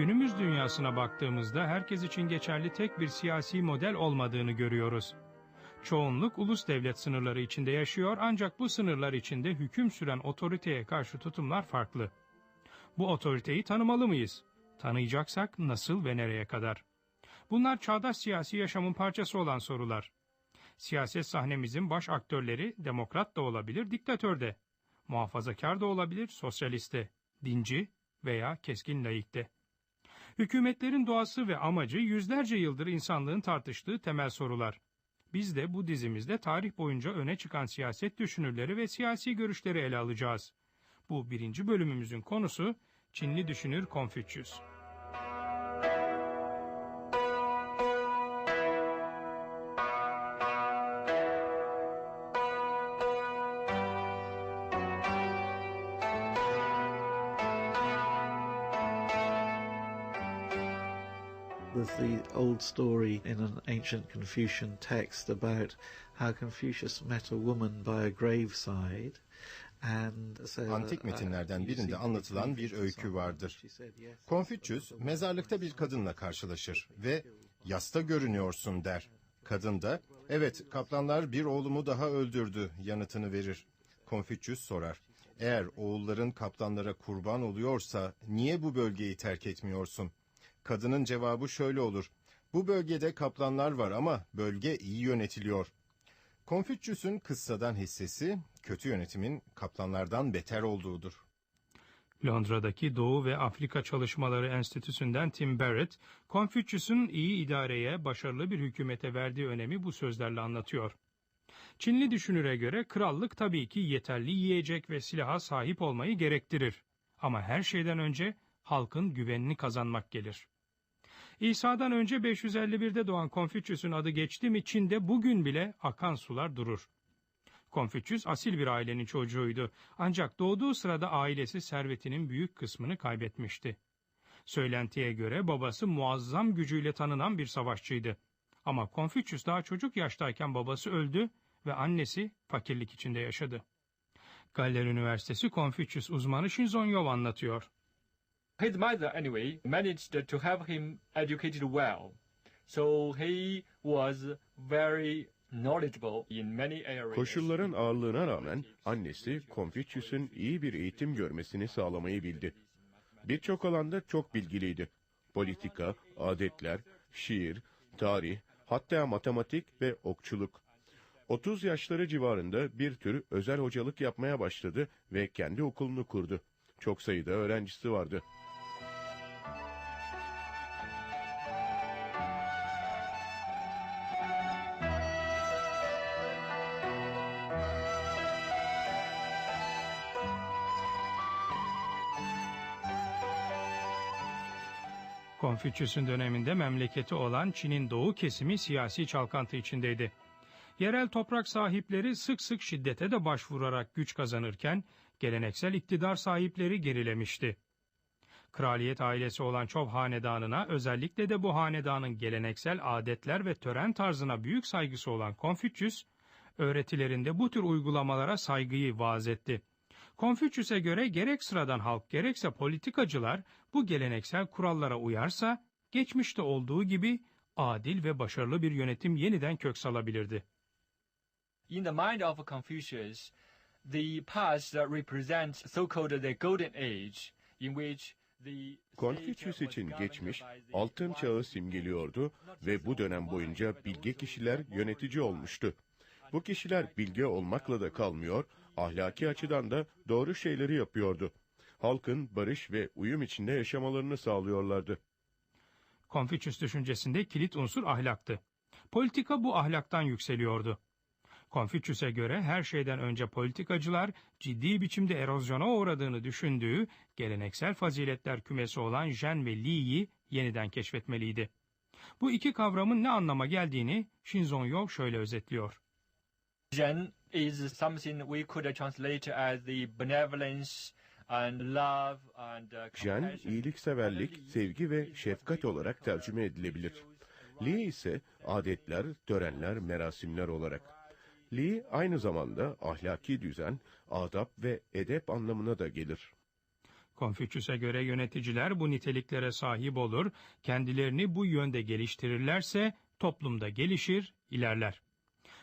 Günümüz dünyasına baktığımızda herkes için geçerli tek bir siyasi model olmadığını görüyoruz. Çoğunluk ulus devlet sınırları içinde yaşıyor ancak bu sınırlar içinde hüküm süren otoriteye karşı tutumlar farklı. Bu otoriteyi tanımalı mıyız? Tanıyacaksak nasıl ve nereye kadar? Bunlar çağdaş siyasi yaşamın parçası olan sorular. Siyaset sahnemizin baş aktörleri demokrat da olabilir, diktatör de. Muhafazakar da olabilir, sosyalist de, dinci veya keskin laikte. Hükümetlerin doğası ve amacı yüzlerce yıldır insanlığın tartıştığı temel sorular. Biz de bu dizimizde tarih boyunca öne çıkan siyaset düşünürleri ve siyasi görüşleri ele alacağız. Bu birinci bölümümüzün konusu Çinli düşünür Konfüçyüs. Old story in an ancient Confucian text about how Confucius met a woman by a graveside said, Antik metinlerden "You birinde anlatılan bir öykü someone." vardır. Konfüçyüs mezarlıkta bir kadınla karşılaşır ve yasta görünüyorsun der. Kadın da evet kaplanlar bir oğlumu daha öldürdü yanıtını verir. Konfüçyüs sorar. Eğer oğulların kaplanlara kurban oluyorsa niye bu bölgeyi terk etmiyorsun? Kadının cevabı şöyle olur. Bu bölgede kaplanlar var ama bölge iyi yönetiliyor. Konfüçyüs'ün kıssadan hissesi kötü yönetimin kaplanlardan beter olduğudur. Londra'daki Doğu ve Afrika Çalışmaları Enstitüsü'nden Tim Barrett, Konfüçyüs'ün iyi idareye, başarılı bir hükümete verdiği önemi bu sözlerle anlatıyor. Çinli düşünüre göre krallık tabii ki yeterli yiyecek ve silaha sahip olmayı gerektirir. Ama her şeyden önce halkın güvenini kazanmak gelir. İsa'dan önce 551'de doğan Konfüçyüs'ün adı geçti mi Çin'de bugün bile akan sular durur. Konfüçyüs asil bir ailenin çocuğuydu ancak doğduğu sırada ailesi servetinin büyük kısmını kaybetmişti. Söylentiye göre babası muazzam gücüyle tanınan bir savaşçıydı. Ama Konfüçyüs daha çocuk yaştayken babası öldü ve annesi fakirlik içinde yaşadı. Galler Üniversitesi Konfüçyüs uzmanı Shinzon Yov anlatıyor. His mother, anyway, managed to have him educated well. So he was very. Koşulların ağırlığına rağmen annesi Konfüçyüs'ün iyi bir eğitim görmesini sağlamayı bildi. Birçok alanda çok bilgiliydi. Politika, adetler, şiir, tarih, hatta matematik ve okçuluk. 30 yaşları civarında bir tür özel hocalık yapmaya başladı ve kendi okulunu kurdu. Çok sayıda öğrencisi vardı. Konfüçyüs'ün döneminde memleketi olan Çin'in doğu kesimi siyasi çalkantı içindeydi. Yerel toprak sahipleri sık sık şiddete de başvurarak güç kazanırken geleneksel iktidar sahipleri gerilemişti. Kraliyet ailesi olan Çov hanedanına özellikle de bu hanedanın geleneksel adetler ve tören tarzına büyük saygısı olan Konfüçyüs, öğretilerinde bu tür uygulamalara saygıyı vaaz etti. Konfüçyüs'e göre gerek sıradan halk gerekse politikacılar bu geleneksel kurallara uyarsa, geçmişte olduğu gibi adil ve başarılı bir yönetim yeniden kök salabilirdi. In the mind of Confucius, the past represents so-called the golden age, in which the Konfüçyüs için geçmiş, altın çağı simgeliyordu ve bu dönem boyunca bilge kişiler yönetici olmuştu. Bu kişiler bilge olmakla da kalmıyor, ahlaki açıdan da doğru şeyleri yapıyordu. Halkın barış ve uyum içinde yaşamalarını sağlıyorlardı. Konfüçyüs düşüncesinde kilit unsur ahlaktı. Politika bu ahlaktan yükseliyordu. Konfüçyüs'e göre her şeyden önce politikacılar ciddi biçimde erozyona uğradığını düşündüğü geleneksel faziletler kümesi olan Jen ve Li'yi yeniden keşfetmeliydi. Bu iki kavramın ne anlama geldiğini Shinzon Yov şöyle özetliyor. Ren is something we could translate as the benevolence and love and uh, Jen, compassion. iyilikseverlik, sevgi ve şefkat olarak tercüme edilebilir. Li ise adetler, törenler, merasimler olarak. Li aynı zamanda ahlaki düzen, adap ve edep anlamına da gelir. Konfüçyüs'e göre yöneticiler bu niteliklere sahip olur, kendilerini bu yönde geliştirirlerse toplumda gelişir, ilerler.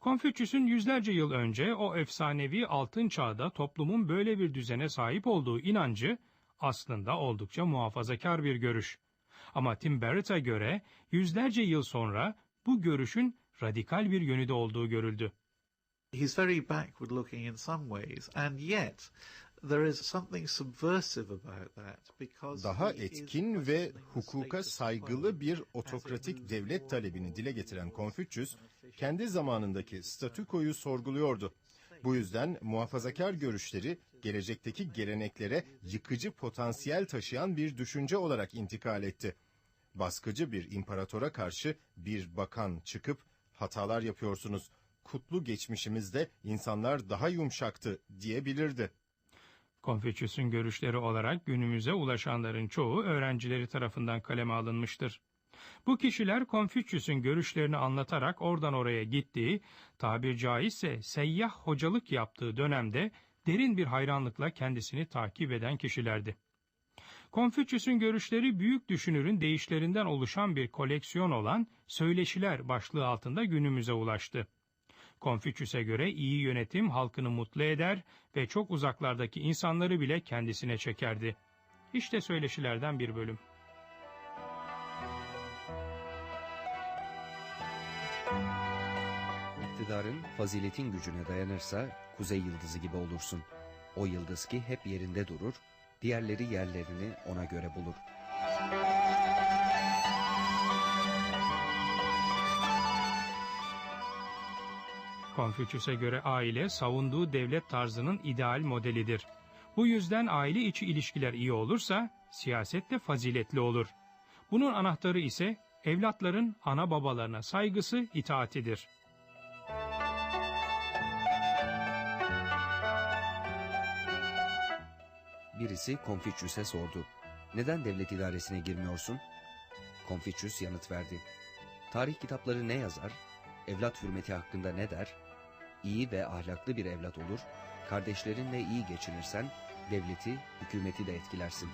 Konfüçyüs'ün yüzlerce yıl önce o efsanevi altın çağda toplumun böyle bir düzene sahip olduğu inancı aslında oldukça muhafazakar bir görüş. Ama Tim Barrett'a göre yüzlerce yıl sonra bu görüşün radikal bir yönü de olduğu görüldü. He's very backward looking in some ways, and yet there is something subversive about that because Daha etkin ve hukuka saygılı bir otokratik devlet talebini dile getiren Konfüçyüs, kendi zamanındaki statükoyu sorguluyordu. Bu yüzden muhafazakar görüşleri gelecekteki geleneklere yıkıcı potansiyel taşıyan bir düşünce olarak intikal etti. Baskıcı bir imparatora karşı bir bakan çıkıp hatalar yapıyorsunuz. Kutlu geçmişimizde insanlar daha yumuşaktı diyebilirdi. Konfüçyüs'ün görüşleri olarak günümüze ulaşanların çoğu öğrencileri tarafından kaleme alınmıştır. Bu kişiler Konfüçyüs'ün görüşlerini anlatarak oradan oraya gittiği, tabir caizse seyyah hocalık yaptığı dönemde derin bir hayranlıkla kendisini takip eden kişilerdi. Konfüçyüs'ün görüşleri büyük düşünürün deyişlerinden oluşan bir koleksiyon olan Söyleşiler başlığı altında günümüze ulaştı. Konfüçyüs'e göre iyi yönetim halkını mutlu eder ve çok uzaklardaki insanları bile kendisine çekerdi. İşte söyleşilerden bir bölüm. İktidarın faziletin gücüne dayanırsa kuzey yıldızı gibi olursun. O yıldız ki hep yerinde durur, diğerleri yerlerini ona göre bulur. Konfüçyüs'e göre aile savunduğu devlet tarzının ideal modelidir. Bu yüzden aile içi ilişkiler iyi olursa siyaset de faziletli olur. Bunun anahtarı ise evlatların ana babalarına saygısı, itaatidir. Birisi Konfüçyüs'e sordu. Neden devlet idaresine girmiyorsun? Konfüçyüs yanıt verdi. Tarih kitapları ne yazar? Evlat hürmeti hakkında ne der? İyi ve ahlaklı bir evlat olur. Kardeşlerinle iyi geçinirsen devleti, hükümeti de etkilersin.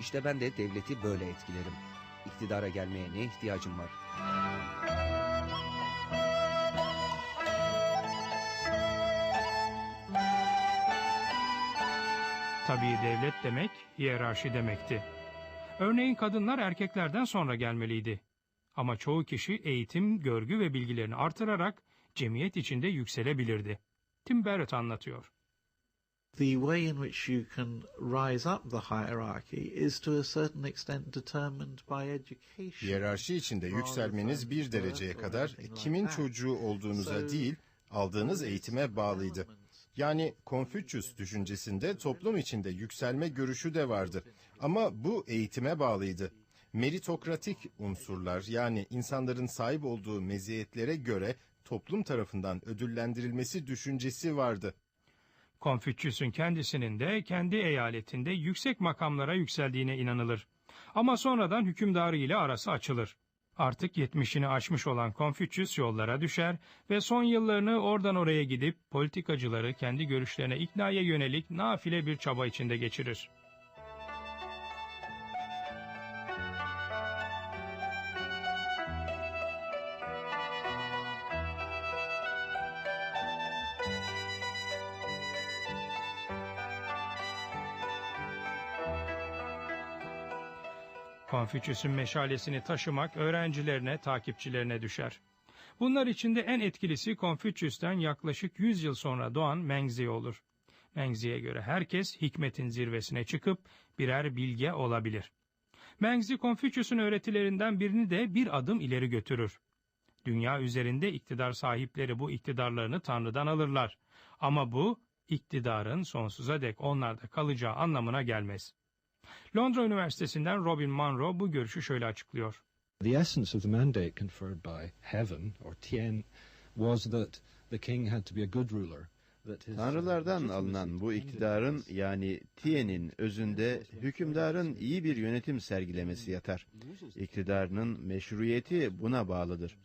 İşte ben de devleti böyle etkilerim. İktidara gelmeye ne ihtiyacım var? Tabii devlet demek hiyerarşi demekti. Örneğin kadınlar erkeklerden sonra gelmeliydi. Ama çoğu kişi eğitim, görgü ve bilgilerini artırarak cemiyet içinde yükselebilirdi. Tim Barrett anlatıyor. The way in which you can rise up the hierarchy is to a certain extent determined by education. Hiyerarşi içinde yükselmeniz bir dereceye kadar kimin çocuğu olduğunuza değil, aldığınız eğitime bağlıydı. Yani Konfüçyüs düşüncesinde toplum içinde yükselme görüşü de vardı. Ama bu eğitime bağlıydı. Meritokratik unsurlar yani insanların sahip olduğu meziyetlere göre toplum tarafından ödüllendirilmesi düşüncesi vardı. Konfüçyüs'ün kendisinin de kendi eyaletinde yüksek makamlara yükseldiğine inanılır. Ama sonradan hükümdarı ile arası açılır. Artık yetmişini aşmış olan Konfüçyüs yollara düşer ve son yıllarını oradan oraya gidip politikacıları kendi görüşlerine iknaya yönelik nafile bir çaba içinde geçirir. Konfüçyüs'ün meşalesini taşımak öğrencilerine, takipçilerine düşer. Bunlar içinde en etkilisi Konfüçyüs'ten yaklaşık 100 yıl sonra doğan Mengzi olur. Mengzi'ye göre herkes hikmetin zirvesine çıkıp birer bilge olabilir. Mengzi Konfüçyüs'ün öğretilerinden birini de bir adım ileri götürür. Dünya üzerinde iktidar sahipleri bu iktidarlarını Tanrı'dan alırlar. Ama bu iktidarın sonsuza dek onlarda kalacağı anlamına gelmez. Londra Üniversitesi'nden Robin Monroe bu görüşü şöyle açıklıyor. The essence of the mandate conferred by heaven, or Tien, was that the king had to be a good ruler. uh, Tanrılardan alınan bu iktidarın yani Tien'in özünde hükümdarın iyi bir yönetim sergilemesi yatar. İktidarının meşruiyeti buna bağlıdır.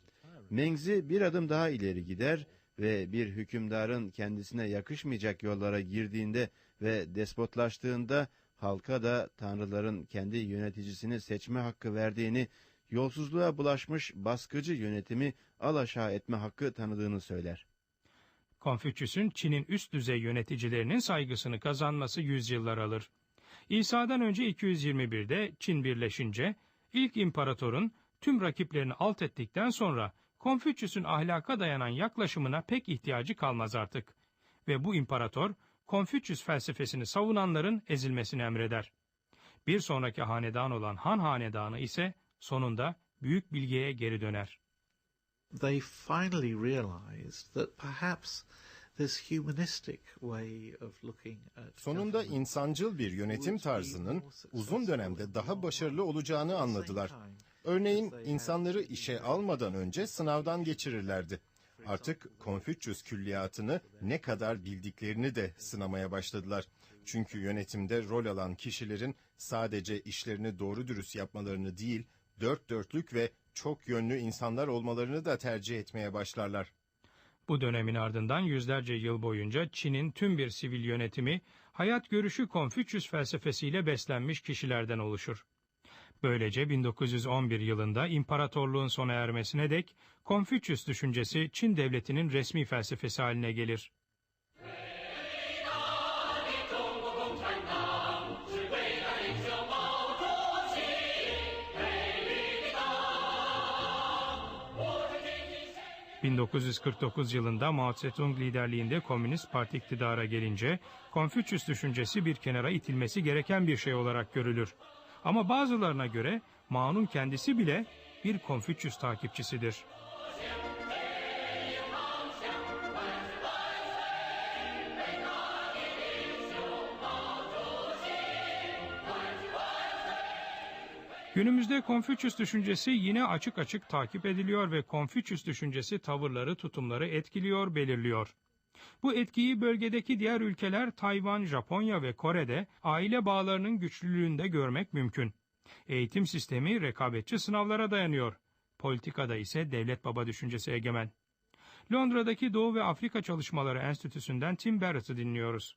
Mengzi bir adım daha ileri gider ve bir hükümdarın kendisine yakışmayacak yollara girdiğinde ve despotlaştığında halka da tanrıların kendi yöneticisini seçme hakkı verdiğini, yolsuzluğa bulaşmış baskıcı yönetimi alaşağı etme hakkı tanıdığını söyler. Konfüçyüs'ün Çin'in üst düzey yöneticilerinin saygısını kazanması yüzyıllar alır. İsa'dan önce 221'de Çin birleşince ilk imparatorun tüm rakiplerini alt ettikten sonra Konfüçyüs'ün ahlaka dayanan yaklaşımına pek ihtiyacı kalmaz artık. Ve bu imparator Konfüçyüs felsefesini savunanların ezilmesini emreder. Bir sonraki hanedan olan Han hanedanı ise sonunda büyük bilgeye geri döner. They finally realized that perhaps this humanistic way of looking at Sonunda insancıl bir yönetim tarzının uzun dönemde daha başarılı olacağını anladılar. Örneğin insanları işe almadan önce sınavdan geçirirlerdi. Artık Konfüçyüs külliyatını ne kadar bildiklerini de sınamaya başladılar. Çünkü yönetimde rol alan kişilerin sadece işlerini doğru dürüst yapmalarını değil, dört dörtlük ve çok yönlü insanlar olmalarını da tercih etmeye başlarlar. Bu dönemin ardından yüzlerce yıl boyunca Çin'in tüm bir sivil yönetimi hayat görüşü Konfüçyüs felsefesiyle beslenmiş kişilerden oluşur. Böylece 1911 yılında imparatorluğun sona ermesine dek Konfüçyüs düşüncesi Çin devletinin resmi felsefesi haline gelir. ...1949 yılında Mao Zedong liderliğinde Komünist Parti iktidara gelince... ...Konfüçyüs düşüncesi bir kenara itilmesi gereken bir şey olarak görülür. Ama bazılarına göre Mao'nun kendisi bile bir Konfüçyüs takipçisidir. Günümüzde Konfüçyüs düşüncesi yine açık açık takip ediliyor ve Konfüçyüs düşüncesi tavırları, tutumları etkiliyor, belirliyor. Bu etkiyi bölgedeki diğer ülkeler Tayvan, Japonya ve Kore'de aile bağlarının güçlülüğünde görmek mümkün. Eğitim sistemi rekabetçi sınavlara dayanıyor. Politikada ise devlet baba düşüncesi egemen. Londra'daki Doğu ve Afrika Çalışmaları Enstitüsü'nden Tim Barrett'ı dinliyoruz.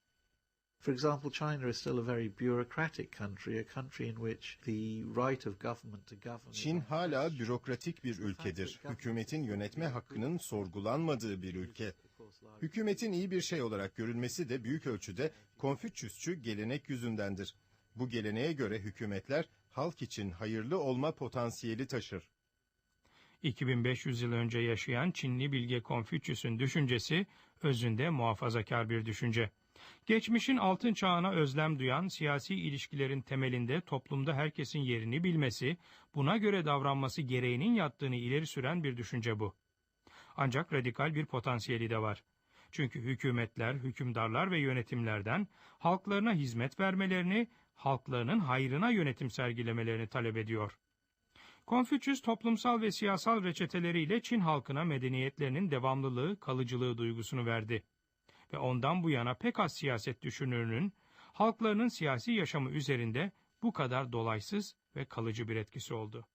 For example, China is still a very bureaucratic country, a country in which the right of government to govern. Çin hala bürokratik bir ülkedir. Hükümetin yönetme hakkının sorgulanmadığı bir ülke. Hükümetin iyi bir şey olarak görülmesi de büyük ölçüde Konfüçyüsçü gelenek yüzündendir. Bu geleneğe göre hükümetler halk için hayırlı olma potansiyeli taşır. 2500 yıl önce yaşayan Çinli bilge Konfüçyüs'ün düşüncesi özünde muhafazakar bir düşünce. Geçmişin altın çağına özlem duyan siyasi ilişkilerin temelinde toplumda herkesin yerini bilmesi, buna göre davranması gereğinin yattığını ileri süren bir düşünce bu. Ancak radikal bir potansiyeli de var. Çünkü hükümetler, hükümdarlar ve yönetimlerden halklarına hizmet vermelerini, halklarının hayrına yönetim sergilemelerini talep ediyor. Konfüçyüs toplumsal ve siyasal reçeteleriyle Çin halkına medeniyetlerinin devamlılığı, kalıcılığı duygusunu verdi. Ve ondan bu yana pek az siyaset düşünürünün, halklarının siyasi yaşamı üzerinde bu kadar dolaysız ve kalıcı bir etkisi oldu.